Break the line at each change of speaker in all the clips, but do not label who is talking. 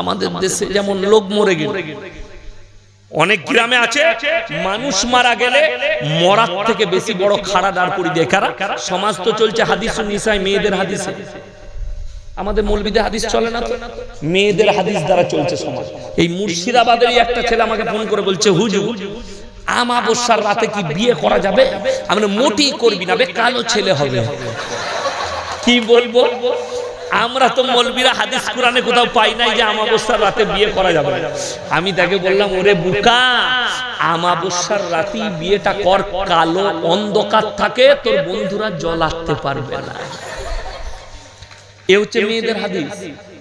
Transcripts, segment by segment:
আমাদের দেশে যেমন লোক মরে গেল। অনেক গ্রামে আছে মানুষ মারা গেলে মরার থেকে বেশি বড় খাড়া দাঁড় করি দিয়ে কারা সমাজ তো চলছে হাদিস নিসাই মেয়েদের হাদিসে। আমাদের মৌলবিদের হাদিস চলে না তো? মেয়েদের হাদিস দ্বারা চলছে সমাজ। এই মুর্শিদাবাদেরই একটা ছেলে আমাকে ফোন করে বলছে হুজুর আমাবস্যার রাতে কি বিয়ে করা যাবে? আমি বললাম, মোটেই করবি না বে কালো ছেলে হবে। কি বলব? আমরা তো মলবিরা হাদিস কোরআনে কোথাও পাই নাই যে আমাবস্যার রাতে বিয়ে করা যাবে। আমি তাকে বললাম, ওরে বুকা, আমাবস্যার রাতে বিয়েটা কর, কালো অন্ধকার থাকে, তোর বন্ধুরা জল আসতে পারবে না। এ হচ্ছে মেয়েদের হাদিস,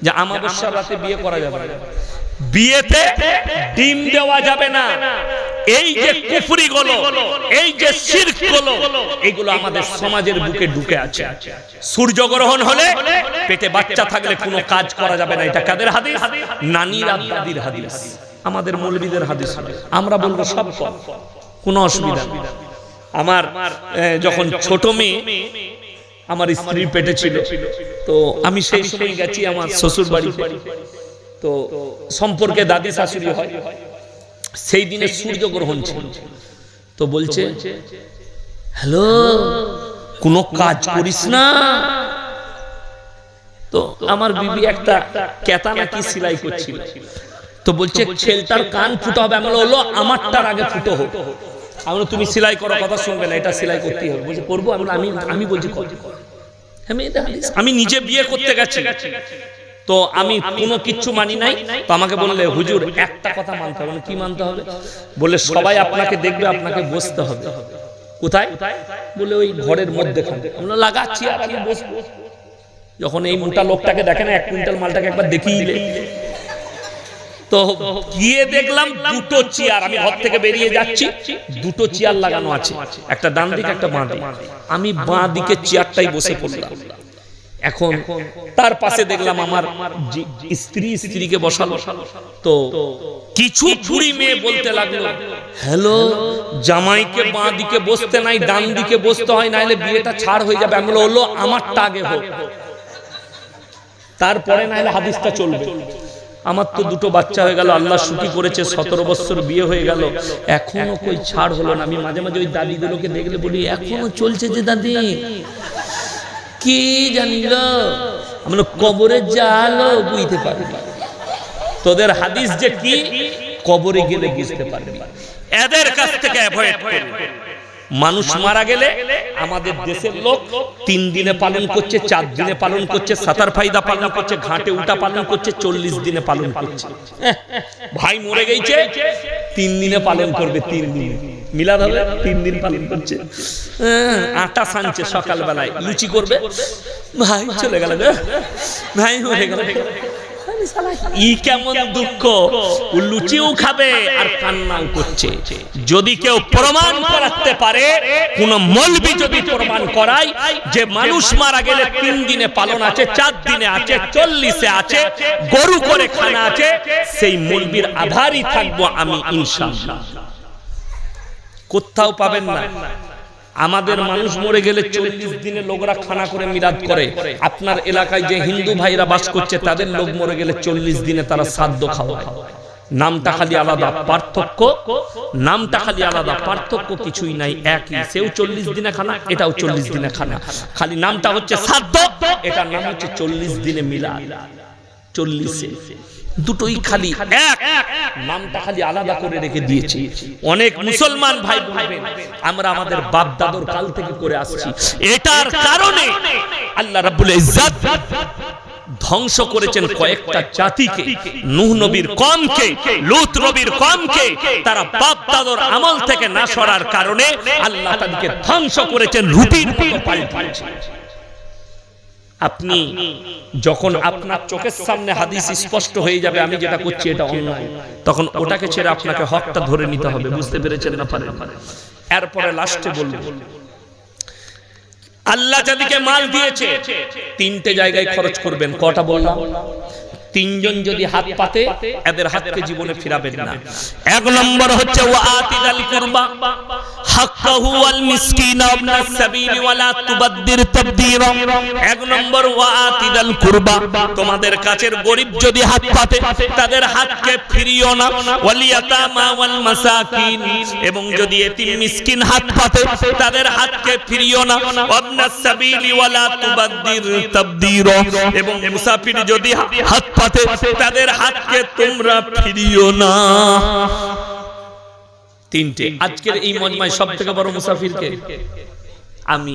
যে আমাবস্যার রাতে বিয়ে করা যাবে না। বিয়েতে ডিম দেওয়া যাবে না। এই যে কুফরি গুলো এই যে শিরকগুলো এগুলো আমাদের সমাজের বুকে ঢুকে আছে। সূর্যগ্রহণ হলে পেটে বাচ্চা থাকলে কোনো কাজ করা যাবে না। এটা কাদের হাদিস? নানির দাদির হাদিস। আমাদের মৌলবীদের হাদিস। আমরা বলব সব কোনো অসুবিধা নেই। আমার যখন ছোট মেয়ে আমার স্ত্রীর পেটে ছিল তো আমি সেই সময় গেছি আমার শ্বশুর বাড়িতে তো সম্পর্কে দাদি শাশুড়ি হয়। সেই দিনে সূর্য গ্রহণ ছিল। তো বলছে হ্যালো কোনো কাজ করিস না? তো আমার বিবি একটা কেতা নাকি সেলাই করছিল। তো বলছে ছেলটার কান ফুটো হবে আমি হলো আমারটার আগে ফুটো হোক। আমি বললাম, তুমি সেলাই করার কথা শুনবে না এটা সেলাই করতেই হবে। বলছে করব? আমি আমি আমি বলছি হাদিস। আমি নিজে বিয়ে করতে গেছি। তো আমি কোনো কিচ্ছু মানি নাই। তো আমাকে বললে, হুজুর, একটা কথা মানতে হবে। কি মানতে হবে? বলে, সবাই আপনাকে দেখবে, আপনাকে বসতে হবে। কোথায়? বলে, ওই ঘরের মধ্যে লাগাচ্ছি, আর আমি বসবো। যখন এই মোটা লোকটাকে দেখে না, এক কুইন্টাল মালটাকে একবার দেখিয়ে তো গিয়ে দেখলাম দুটো চেয়ার। আমি ঘর থেকে বেরিয়ে যাচ্ছি, দুটো চেয়ার লাগানো আছে। একটা ডান দিক, একটা বাঁ দিক। আমি বাঁ দিকে চেয়ারটাই বসে পড়লাম। এখন তার পাশে দেখলাম আমার স্ত্রী স্ত্রীকে বসালো। তো কিছু বুড়ি মেয়ে বলতে লাগল হ্যালো জামাইকে বাঁ দিকে বসতে নাই ডান দিকে বসতে হয় নাহলে বিয়েটা ছাড় হয়ে যাবে। আমি বললাম, হলো আমারটা আগে হোক। তারপরে নাহলে হাদিসটা চলবে। আমার তো দুটো বাচ্চা হয়ে গেল আল্লাহ সুখী করেছে সতেরো বছর বিয়ে হয়ে গেল। এখনও কই ছাড় হলো না। আমি মাঝে মাঝে ওই দাদিগুলোকে দেখলে বলি এখনও চলছে যে দাদি? কি জানিল? আমরা কবরে জালো বুঝতে পারি তোদের হাদিস যে কি? কবরে গেলে বুঝতে পারবি। এদের কাছ থেকে মানুষ মারা গেলে আমাদের দেশের লোক তিন দিনে পালন করছে, চার দিনে পালন করছে, সাতার ফাইদা পালন করছে, ঘাটে উঠা পালন করছে, চল্লিশ দিনে পালন করছে। ভাই মরে গেছে, তিন দিনে পালন করবে, তিন দিনে। মিলাদ হবে তিন দিন পালন করছে। হ্যাঁ, আটা সানছে সকালবেলায়। লুচি করবে? ভাই চলে গেল ভাই মরে গেল। ই কেমন দুঃখ। লুচিও খাবে আর কান্নাও করছে। যদি কেউ প্রমাণ করাতে পারে কোন মলবি যদি প্রমাণ করায় যে মানুষ মারা গেলে তিন দিনে পালন আছে চার দিনে আছে চল্লিশে আছে গরু করে খানা আছে সেই মলবির আধারই থাকব আমি ইনশাআল্লাহ। কোথাও পাবেন না। আমাদের মানুষ মরে গেলে চল্লিশ দিনে লোকরা খানা করে মিরাদ করে। আপনার এলাকায় যে হিন্দু ভাইরা বাস করছে তাদের লোক মরে গেলে চল্লিশ দিনে তারা সাদ্য খাওয়ায়। নামটা খালি আলাদা পার্থক্য নামটা খালি আলাদা পার্থক্য কিছুই নাই একই সেও চল্লিশ দিনে খানা এটাও চল্লিশ দিনে খানা। খালি নামটা হচ্ছে সাদ্য এটার নাম হচ্ছে চল্লিশ দিনে মিলাদ। চল্লিশে। দুটোই খালি। এক। নামটা খালি আলাদা করে রেখে দিয়েছি। অনেক মুসলমান ভাই বলবেন আমরা আমাদের বাপ দাদর কাল থেকে করে আসছি। এটার কারণে আল্লাহ রাব্বুল ইজ্জত ধ্বংস করেছেন কয়েকটা জাতিকে। নূহ নবীর কমকে লূত নবীর কমকে তারা বাপ দাদর আমল থেকে না সরার কারণে আল্লাহ তাদেরকে ধ্বংস করেছেন রুটির মতো পাল্টিয়েছেন আপনি যখন আপনার চোখের সামনে হাদিস স্পষ্ট হয়ে যাবে আমি যেটা করছি এটা অন্যায়। তখন ওটাকে ছেড়ে আপনাকে হকটা ধরে নিতে হবে বুঝতে পেরেছেন না পারেন এরপরে লাস্টে বলব। আল্লাহ যাদিকে মাল দিয়েছে তিনটে জায়গায় খরচ করবেন কটা বললাম? তিনজন যদি হাত পাতে এদের হাতকে জীবনে ফিরাবেন না। এক নম্বর হচ্ছে ও আতিদাল কুরবা। এক নম্বর ওয়াতিদাল কুরবা। তোমাদের কাছের গরিব যদি হাত পাতে, তাদের হাতকে ফিরিও না। ওয়াল ইয়াতামা এবং যদি এতিম মিসকিন হাত পাতে, তাদের হাতকে ফিরিও না। ওয়াবনাস সাবিলি এবং মুসাফির যদি হাত পাতে, তাদের হাতকে তোমরা ফিরিও না। তিনটে। আজকের এই মজমায় সব থেকে বড় মুসাফিরকে আমি।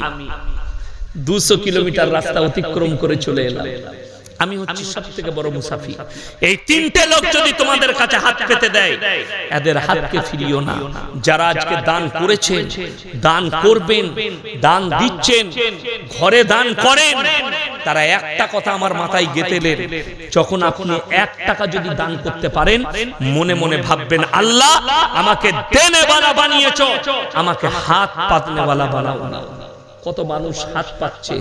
দুশো কিলোমিটার রাস্তা অতিক্রম করে চলে এলাম। আমি হচ্ছি সব থেকে বড় মুসাফির। এই তিনটে লোক যদি তোমাদের কাছে হাত পেতে দেয় এদের হাতকে ফিরিও না। যারা আজকে দান করেছেন দান করবেন দান দিচ্ছেন ঘরে দান করেন তারা একটা কথা আমার মাথায় গেতেলেন যখন আপনি এক টাকা যদি দান করতে পারেন মনে মনে ভাববেন আল্লাহ আমাকে দেনেওয়ালা বানিয়েছ আমাকে হাত পাতনেওয়ালা বানাও। না কত মানুষ হাত পাচ্ছে,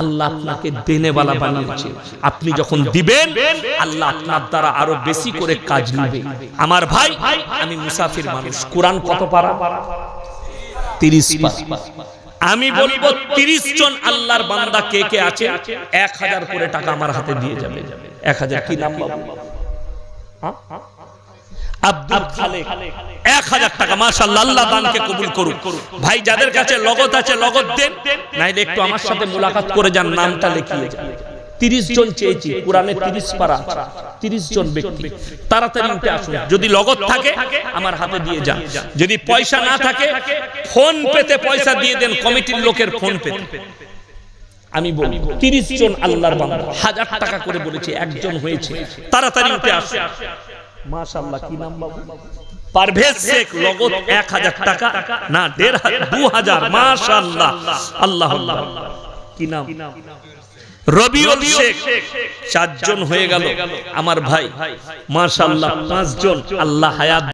আল্লাহ আপনাকে দেনেওয়ালা বানিয়েছে। আপনি যখন দিবেন, আল্লাহ আপনার দ্বারা আরও বেশি করে কাজ নেবে। আমার ভাই, আমি মুসাফির মানুষ। কোরআন কত পারা? তিরিশ আমি বলব তিরিশ জন আল্লাহর বান্দা কে কে আছে? এক হাজার করে টাকা আমার হাতে দিয়ে যাবে। এক হাজার কি নাম বাবু? হ্যাঁ? আব্দুল খালেক। এক হাজার টাকা মাশাআল্লাহ আল্লাহ দানকে কবুল করুক। ভাই যাদের কাছে লগত আছে লগত দেন। নাইলে একটু আমার সাথে মোলাকাত করে যান নামটা লিখিয়ে যান। তিরিশ জন চেয়েছি কোরআনে তিরিশ পারা তিরিশ জন ব্যক্তি। তাড়াতাড়ি উঠে আসুন। যদি লগত থাকে আমার হাতে দিয়ে যান। যদি পয়সা না থাকে ফোন পেতে পয়সা দিয়ে দেন কমিটির লোকের ফোন পেতে। আমি বলি তিরিশ জন আল্লাহর বান্দা। হাজার টাকা করে বলেছে একজন হয়েছে তাড়াতাড়ি উঠে আসুন মাশাআল্লাহ কি নাম বাবু? পারভেজ শেখ লগত এক হাজার টাকা না দেড় হাজার দু হাজার মাশাআল্লাহ আল্লাহ আল্লাহ কি নাম? রবিউল শেখ চারজন হয়ে গেল আমার ভাই। মাশাআল্লাহ পাঁচজন। আল্লাহ হায়াত